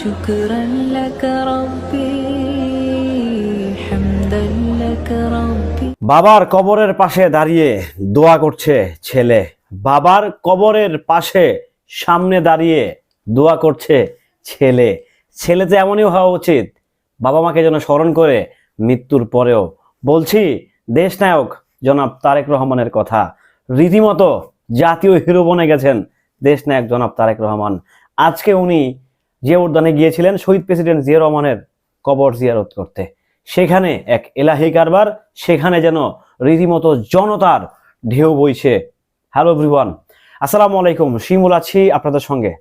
شكرا لك ربي حمدا لك ربي বাবার কবরের পাশে দাঁড়িয়ে দোয়া করছে ছেলে বাবার কবরের পাশে সামনে দাঁড়িয়ে দোয়া করছে ছেলে ছেলে তো এমনই হওয়া উচিত বাবা মাকে যেন স্মরণ করে মৃত্যুর পরেও বলছি দেশ নায়ক জনাব তারেক রহমানের কথা রীতিমতো জাতীয় হিরো বনে গেছেন দেশ নায়ক জনাব তারেক রহমান আজকে উনি যে উদ্যানে গিয়েছিলেন শহীদ প্রেসিডেন্ট জিয়া রহমানের কবর জিয়ারত করতে। সেখানে এক এলাহি কারবার, সেখানে যেন রীতিমতো জনতার ঢেউ বইছে। হ্যালো এভরিওয়ান আসসালামু আলাইকুম, শিমুল আছি আপনাদের সঙ্গে।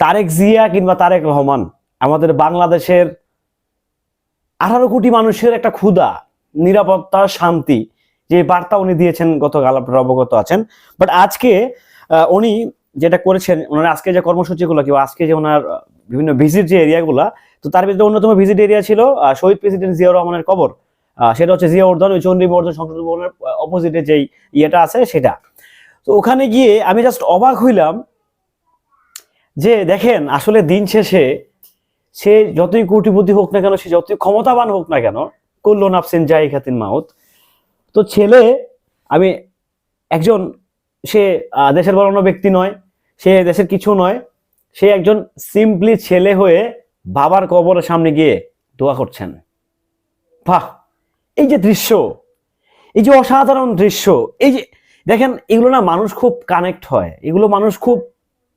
তারেক জিয়া কিংবা তারেক রহমান, আমাদের বাংলাদেশের আঠারো কোটি মানুষের একটা ক্ষুধা, নিরাপত্তা, শান্তি, যে বার্তা উনি দিয়েছেন, গতকাল আপনারা অবগত আছেন। বাট আজকে উনি যেটা করেছেন, ওনার আজকে যে কর্মসূচিগুলো কিংবা আজকে যে ওনার বিভিন্ন ভিজিট যে এরিয়াগুলা তো তার ভিতরে অন্যতম ভিজিট এরিয়া ছিল শহীদ প্রেসিডেন্ট জিয়া রহমানের কবর। সেটা হচ্ছে জিয়া উদ্যান ওই চন্ডী বর্ধন সংসদ ভবনের অপোজিটে যেই ইয়েটা আছে সেটা। তো ওখানে গিয়ে আমি জাস্ট অবাক হইলাম যে দেখেন, আসলে দিন শেষে সে যতই কোটিপতি হোক না কেন, সে যতই ক্ষমতাবান হোক না কেন কল্লো নাফসিন জাই খাতিন মাউত, তো ছেলে, আমি একজন, সে দেশের বড় ব্যক্তি নয় সে দেশের কিছু নয়, সে একজন সিম্পলি ছেলে হয়ে বাবার কবরের সামনে গিয়ে দোয়া করছেন। বাহ! এই যে দৃশ্য, এই যে অসাধারণ দৃশ্য, এই যে, দেখেন এগুলো না মানুষ খুব কানেক্ট হয়, এগুলো মানুষ খুব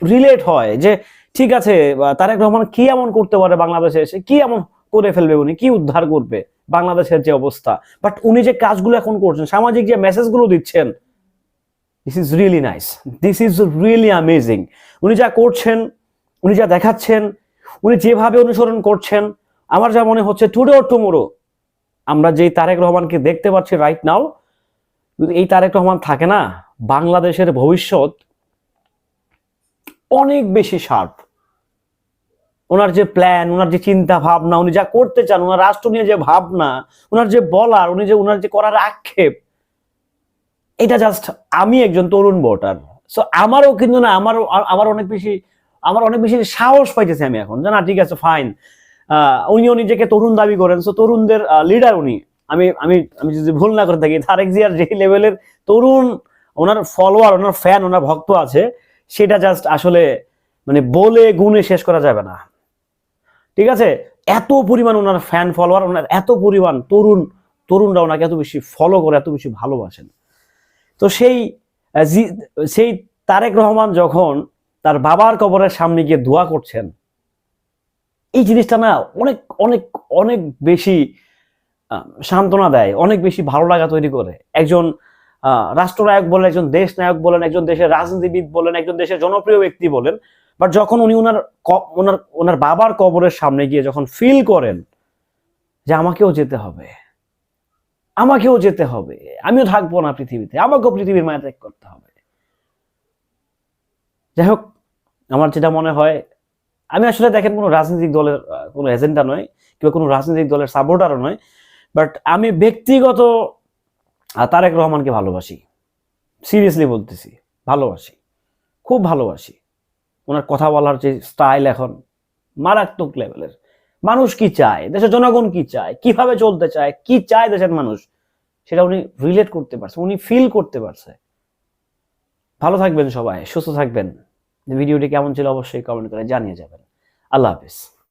রিলেট হয় যে, ঠিক আছে তারেক রহমান কি এমন করতে পারে বাংলাদেশে? এসে কি এমন করে ফেলবে উনি? কি উদ্ধার করবে বাংলাদেশের যে অবস্থা? বাট উনি যে কাজগুলো এখন করছেন, সামাজিক যে মেসেজগুলো দিচ্ছেন this is really nice this is really amazing উনি যা করছেন, উনি যা দেখাচ্ছেন, উনি যেভাবে অনুসরণ করছেন, আমার যা মনে হচ্ছে টুডে অর টুমোরো আমরা যেই তারেক রহমানকে দেখতে পাচ্ছি রাইট নাও এই তারেক রহমান থাকে না, বাংলাদেশের ভবিষ্যৎ অনেক বেশি শার্প ওনার যে প্ল্যান ওনার যে চিন্তা ভাবনা, উনি যা করতে চান, ওনার রাষ্ট্র নিয়ে যে ভাবনা, ওনার যে বলার, উনি যে ওনার যে করার আক্ষেপ এটা জাস্ট আমি একজন তরুণ ভোটার। সো আমারও কিন্তু না, আমারও, আমার অনেক বেশি, আমার অনেক বেশি সাহস পাইতেছি আমি এখন যে না, ঠিক আছে ফাইন উনিও নিজেকে তরুণ দাবি করেন। সো তরুণদের লিডার উনি। আমি আমি আমি যদি ভুল না করে থাকি, তারেক জিয়ার যে লেভেলের তরুণ, ওনার ফলোয়ার ওনার ফ্যান ওনার ভক্ত আছে, সেটা জাস্ট আসলে মানে বলে গুণে শেষ করা যাবে না। ঠিক আছে? এত পরিমাণ ওনার ফ্যান ফলোয়ার ওনার এত পরিমাণ তরুণ, তরুণরা ওনাকে এত বেশি ফলো করে, এত বেশি ভালোবাসেন। তো সেই সেই তারেক রহমান যখন তার বাবার কবরের সামনে গিয়ে দোয়া করছেন, এই জিনিসটা না অনেক অনেক অনেক বেশি সান্ত্বনা দেয়, অনেক বেশি ভালো লাগা তৈরি করে। একজন রাষ্ট্রনায়ক বলেন, একজন দেশ নায়ক বলেন, একজন দেশের রাজনীতিবিদ বলেন, একজন দেশের জনপ্রিয় ব্যক্তি বলেন বাট যখন উনি ওনার ওনার ওনার বাবার কবরের সামনে গিয়ে যখন ফিল করেন যে আমাকেও যেতে হবে আমাকেও যেতে হবে। আমিও থাকব না পৃথিবীতে। আমাকেও পৃথিবীর মায়া ত্যাগ করতে হবে। যাই হোক, আমার যেটা মনে হয়, আমি আসলে দেখেন কোনো রাজনৈতিক দলের কোনো এজেন্ডা নয়, কিংবা কোনো রাজনৈতিক দলের সাপোর্টারও নয় বাট আমি ব্যক্তিগত তারেক রহমানকে ভালোবাসি। সিরিয়াসলি বলতেছি, ভালোবাসি। খুব ভালোবাসি। ওনার কথা বলার যে স্টাইল এখন মারাত্মক লেভেলের মানুষ কি চায়? দেশের জনগণ কি চায়? কীভাবে চলতে চায়? কি চায় দেশের মানুষ? সেটা উনি রিলেট করতে পারছে, উনি ফিল করতে পারছে। ভালো থাকবেন সবাই, সুস্থ থাকবেন। ভিডিওটি কেমন ছিল অবশ্যই কমেন্ট করে জানিয়ে যাবেন। আল্লাহ হাফিজ।